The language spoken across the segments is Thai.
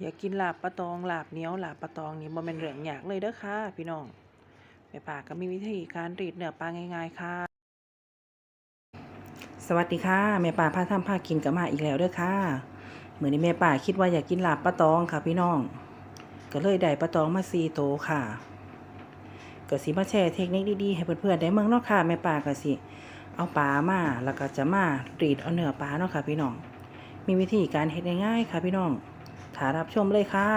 อย่ากินหลาบปลาตองหลาบเนียวหลาบปลาตองนี่บ่แม่นเรื่องยากเลยเด้อค่ะ พี่น้องแม่ป่าก็มีวิธีการรีดเนื้อปลาง่ายๆค่ะ สวัสดีค่ะแม่ป่าพาทำพากินกับมาอีกแล้วเด้อค่ะเหมือนี้แม่ป่าคิดว่าอยากกินหลาบปลาตองค่ะ พี่น้อง ก็เลยได้ปลาตองมา4โตค่ะก็สิมาแชร์เทคนิคดีๆให้เพื่อนๆได้เมืองเนาะค่ะแม่ป่าก็สิ เอาปลามาแล้วก็จะมารีดเอาเนื้อปลาเนาะค่ะ พี่น้อง มีวิธีการเฮ็ดง่ายๆค่ะ พี่น้อง ถารับชมเลยค่ะ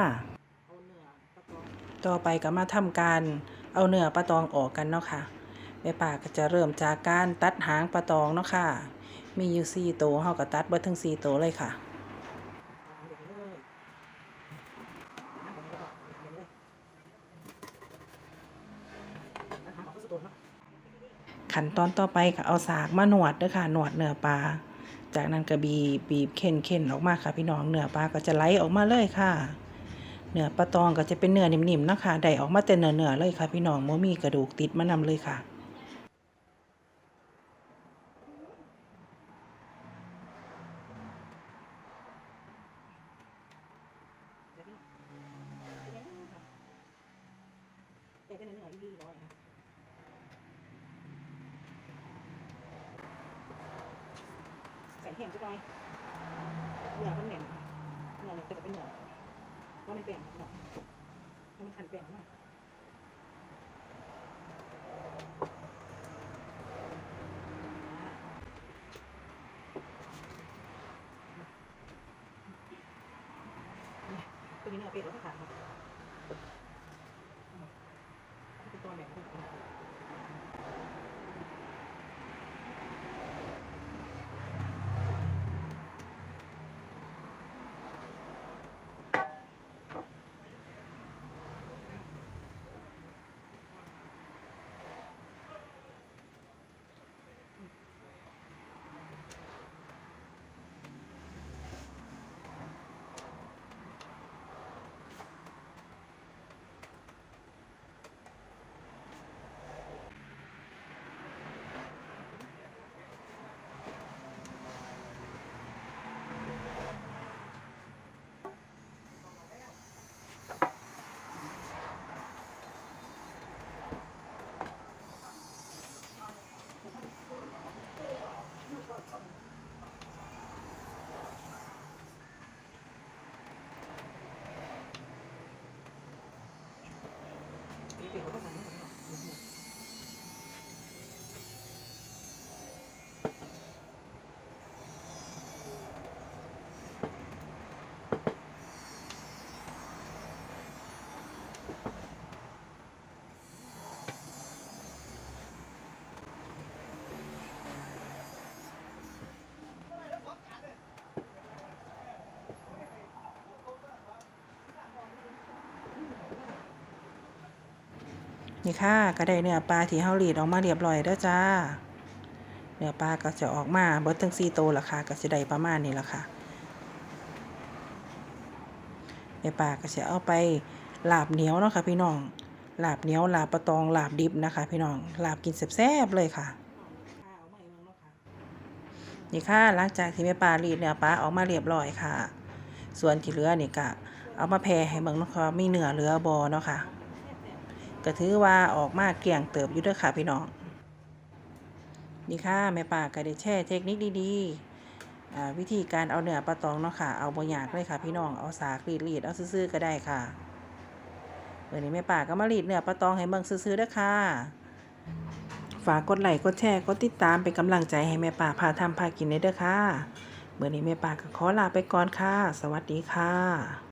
ต่อไปก็มาทำการเอาเนื้อปลาตองออกกันเนาะค่ะแม่ป่าก็จะเริ่มจากการตัดหางปลาตองเนาะค่ะ มีอยู่สี่ตัวเฮาก็ตัดเบิดทั้งสี่ตัวเลยค่ะขั้นตอนต่อไปก็เอาสากมาหนวดเด้อค่ะ หนวดเนื้อปลา จากนั้นก็บีบบีบเข็นเข็นออกมาค่ะพี่น้องเนื้อปลาก็จะไหลออกมาเลยค่ะ เนื้อปลาตองก็จะเป็นเนื้อนิ่มๆนะคะได้ออกมาแต่เนื้อเนื้อเลยค่ะ พี่น้องบ่มีกระดูกติดมานำเลยค่ะใส่แห้งจั กหน่อยเหนื้อมันเหม็นเหนื้อเนี่ยจะเป็นเหนื้อว่ามันแป้งเนาะว่ามันคันแป้งมากตัวนี้เนื้อเป็ดแล้วก็ขาดมาเป็นตัวแบบนี้ นี่ค่ะก็ได้เนื้อปลาที่เฮารีดออกมาเรียบร้อยแล้วจ้า เนื้อปลาก็จะออกมาเบิดทั้ง4โตวละค่ะก็สิได้ประมาณนี้ละค่ะเนื้อปลาก็จะเอาไปลาบเหนียวเนาะค่ะพี่น้องลาบเหนียวลาบปลาตองลาบดิบนะคะ พี่น้องลาบกินแซ่บๆเลยค่ะนี่ค่ะหลังจากที่แม่ปลารีดเนื้อปลาออกมาเรียบร้อยค่ะ ส่วนที่เหลือนี่ก็เอามาแผ่ให้เบิ่งเนาะค่ะมีเนื้อเหลือบ่เนาะค่ะ ก็ถือว่าออกมาเกลี่ยงเติบอยู่เด้วยค่ะพี่น้อง นี่ค่ะแม่ป่าก็ได้แช่เทคนิคดีๆวิธีการเอาเนื้อปลาตองเนาะค่ะ เอาบ่ยากเลยค่ะพี่น้อง เอาสากรีดๆเอาซื่อๆก็ได้ค่ะวันนี้แม่ป่าก็มารีดเนื้อปลาตองให้เบิ่งซื่อๆด้อค่ะ ฝากกดไลค์กดแชร์กดติดตามเป็นกำลังใจให้แม่ป่าพาทำพากินเด้อค่ะเมื่อนี้แม่ป่าก็ขอลาไปก่อนค่ะ สวัสดีค่ะ